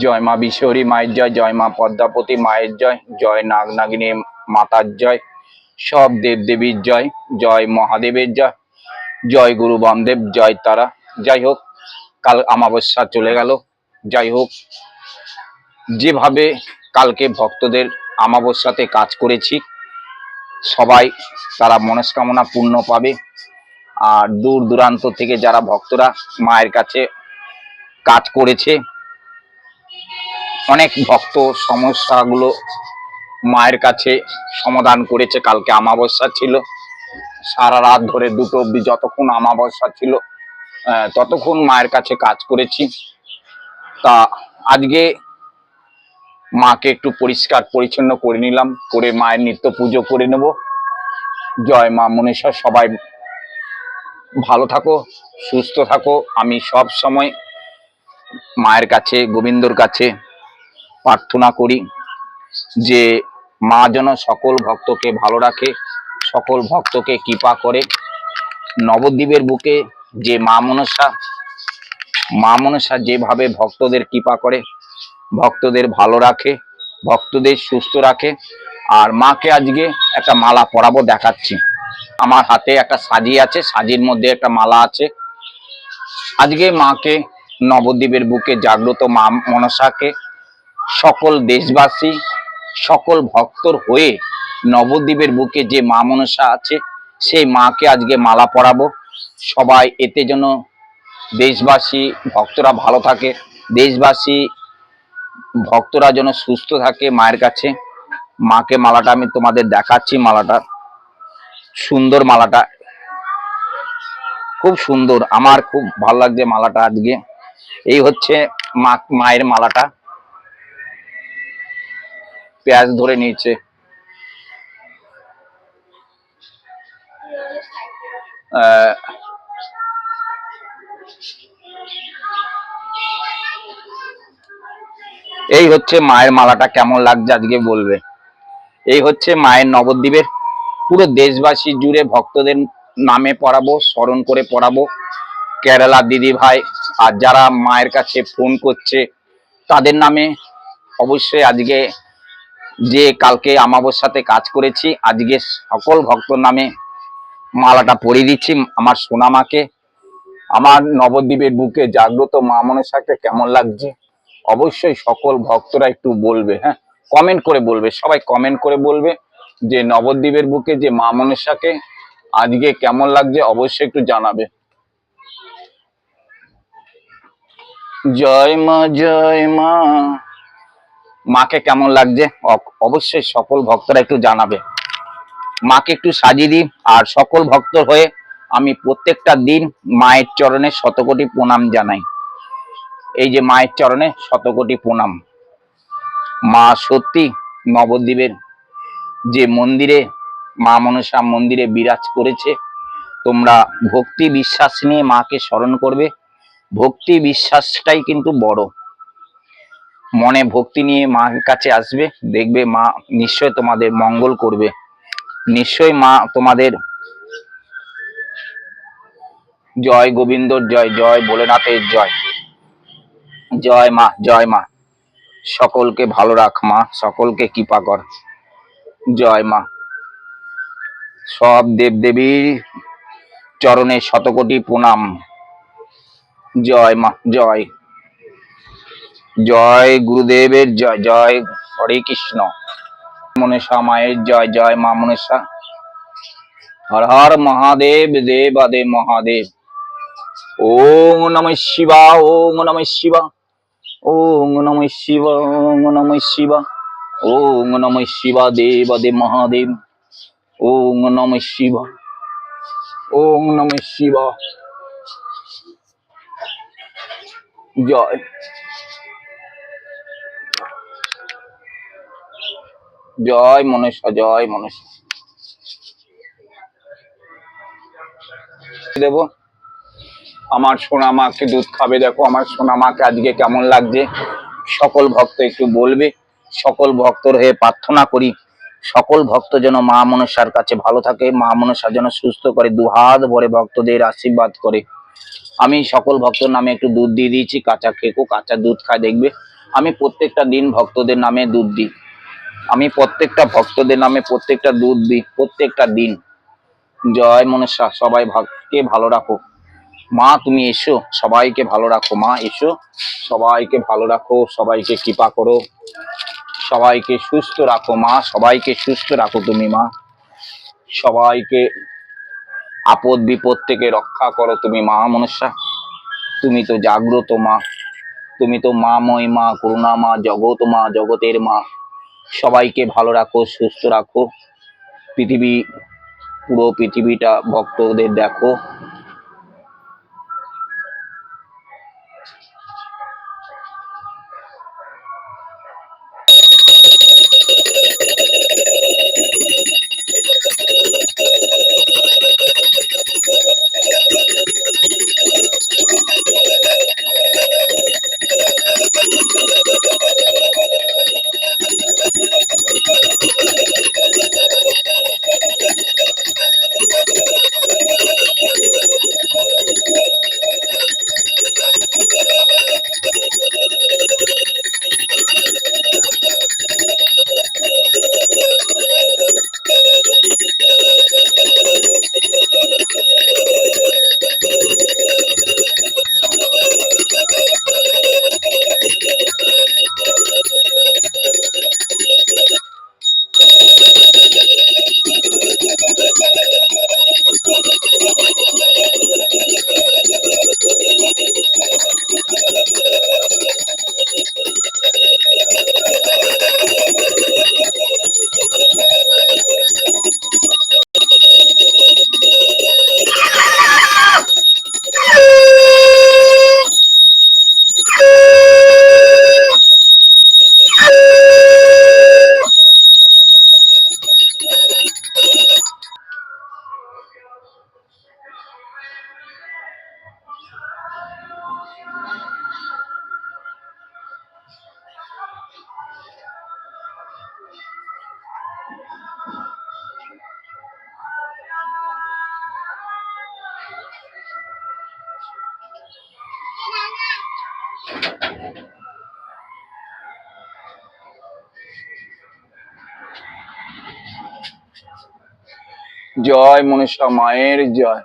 জয় মা বিশ্বরী মায়ের জয় জয় মা পদ্মাপতি মায়ের জয় জয় নাগ নাগিনী মাতার জয়, সব দেব দেবীর জয় জয় মহাদেবের জয় জয় গুরু বামদেব, জয় তারা। যাই হোক, কাল আমাবস্যা চলে গেল। যাই হোক, যেভাবে কালকে ভক্তদের আমাবস্যাতে কাজ করেছি, সবাই তারা মনস্কামনা পূর্ণ পাবে। আর দূর দূরান্ত থেকে যারা ভক্তরা মায়ের কাছে কাজ করেছে অনেক ভক্ত সমস্যাগুলো মায়ের কাছে সমাধান করেছে। কালকে আমাবস্যা ছিল। সারা রাত ধরে দুটো অব্দি যতক্ষণ আমাবস্যা ছিল ততক্ষণ মায়ের কাছে কাজ করেছি। তা আজকে মাকে একটু পরিষ্কার পরিচ্ছন্ন করে নিলাম, করে মায়ের নিত্য পুজো করে নেব। জয় মা মনীষা, সবাই ভালো থাকো, সুস্থ থাকো। আমি সব সময় মায়ের কাছে, গোবিন্দর কাছে প্রার্থনা করি যে মা যেন সকল ভক্তকে ভালো রাখে, সকল ভক্তকে কৃপা করে। নবদ্বীপের বুকে যে মা মনসা মা মনসা যেভাবে ভক্তদের কৃপা করে, ভক্তদের ভালো রাখে, ভক্তদের সুস্থ রাখে, আর মাকে আজকে একটা মালা পরাবো দেখাচ্ছি। আমার হাতে একটা সাজি আছে, সাজির মধ্যে একটা মালা আছে। আজকে মাকে নবদ্বীপের বুকে জাগ্রত মা মনসাকে সকল দেশবাসী, সকল ভক্তর হয়ে নবদ্বীপের বুকে যে মা মনসা আছে, সেই মাকে আজকে মালা পরাবো। সবাই এতে যেন দেশবাসী, ভক্তরা ভালো থাকে। দেশবাসী, ভক্তরা যেন সুস্থ থাকে মায়ের কাছে। মাকে মালাটা আমি তোমাদের দেখাচ্ছি মালাটা। সুন্দর মালাটা। খুব সুন্দর। আমার খুব ভালো লাগছে মালাটা আজকে। এই হচ্ছে মা, মায়ের মালাটা। পেঁয়াজ ধরে নিয়েছে। এই হচ্ছে মায়ের মালাটা কেমন লাগছে আজকে বলবে। এই হচ্ছে মায়ের নবদ্বীপের পুরো দেশবাসী জুড়ে ভক্তদের নামে পড়াবো, স্মরণ করে পড়াবো। কেরালা দিদি ভাই, আর যারা মায়ের কাছে ফোন করছে, তাদের নামে অবশ্যই আজকে যে কালকে আমাবস্যাতে কাজ করেছি, আজকে সকল ভক্তর নামে মালাটা পরিয়ে দিচ্ছি আমার সোনামাকে। আমার নবদ্বীপের বুকে জাগ্রত মা মনসাকে কেমন লাগছে? অবশ্যই সকল ভক্তরা একটু বলবে হ্যাঁ? কমেন্ট করে বলবে, সবাই কমেন্ট করে বলবে যে নবদ্বীপের বুকে যে মা মনসাকে আজকে কেমন লাগছে, অবশ্যই একটু জানাবে। জয় মা জয় মা। মাকে কেমন লাগছে? অবশ্যই সকল ভক্তরা একটু জানাবে। মাকে একটু সাজিয়ে দিই। আর সকল ভক্ত হয়ে আমি প্রত্যেকটা দিন মায়ের চরণে শতকোটি প্রণাম জানাই। এই যে মায়ের চরণে শতকোটি প্রণাম। মা সত্যি নবদ্বীপের যে মন্দিরে, মা মনসা মন্দিরে বিরাজ করেছে, তোমরা ভক্তি বিশ্বাস নিয়ে মাকে স্মরণ করবে। ভক্তি বিশ্বাসটাই কিন্তু বড়। মনে ভক্তি নিয়ে মার কাছে আসবে, দেখবে মা নিশ্চয় তোমাদের মঙ্গল করবে। নিশ্চয় মা তোমাদের জয় গোবিন্দর জয় জয় ভোলেনাথের জয়। জয় মা জয় মা। সকলকে ভালো রাখ মা, সকলকে কৃপা কর। জয় মা। সব দেব দেবীর চরণে শতকোটি প্রণাম। জয় মা, জয়। জয় গুরুদেবের জয় জয় হরে কৃষ্ণ মনসা মায়ের জয় জয় মা মনসা হর হর মহাদেব, দেব আদে মহাদেব। ওম নম শিবা, ওম নম শিবা। ওম নম শিবা, ওম নম শিবা। ওম নম শিবা, দেব আদে মহাদেব। ওম নম শিবা। ওম নম শিবা। জয়। জয় মনসা জয় মনসা দেব, আমার সোনা মাকে দুধ খাবে, দেখো আমার সোনা মাকে আজকে কেমন লাগছে। সকল ভক্ত একটু বলবে, সকল ভক্তর হয়ে প্রার্থনা করি। সকল ভক্ত যেন মা মনসার কাছে ভালো থাকে, মা মনসা যেন সুস্থ করে, দুহাত ভরে ভক্তদের আশীর্বাদ করে। আমি সকল ভক্তর নামে একটু দুধ দিয়ে দিয়েছি, কাঁচা খেকো, কাঁচা দুধ খায় দেখবে। আমি প্রত্যেকটা দিন ভক্তদের নামে দুধ দিই। আমি প্রত্যেকটা ভক্তদের নামে প্রত্যেকটা দুধ দিই প্রত্যেকটা দিন জয় মনসা সবাই ভাগকে ভালো রাখো। মা, তুমি এসো, সবাইকে ভালো রাখো। মা, এসো, সবাইকে ভালো রাখো, সবাইকে কৃপা করো। সবাইকে সুস্থ রাখো মা, সবাইকে সুস্থ রাখো তুমি মা। সবাইকে আপদ বিপদ থেকে রক্ষা করো তুমি মা মনসা। তুমি তো জাগ্রত মা। তুমি তো মা ময় মা, করুণা মা, জগৎ মা, জগতের মা। সবাইকে ভালো রাখো সুস্থ রাখো। পৃথিবী পুরো পৃথিবীটা ভক্তদের দেখো। জয় মনীষা মায়ের জয়।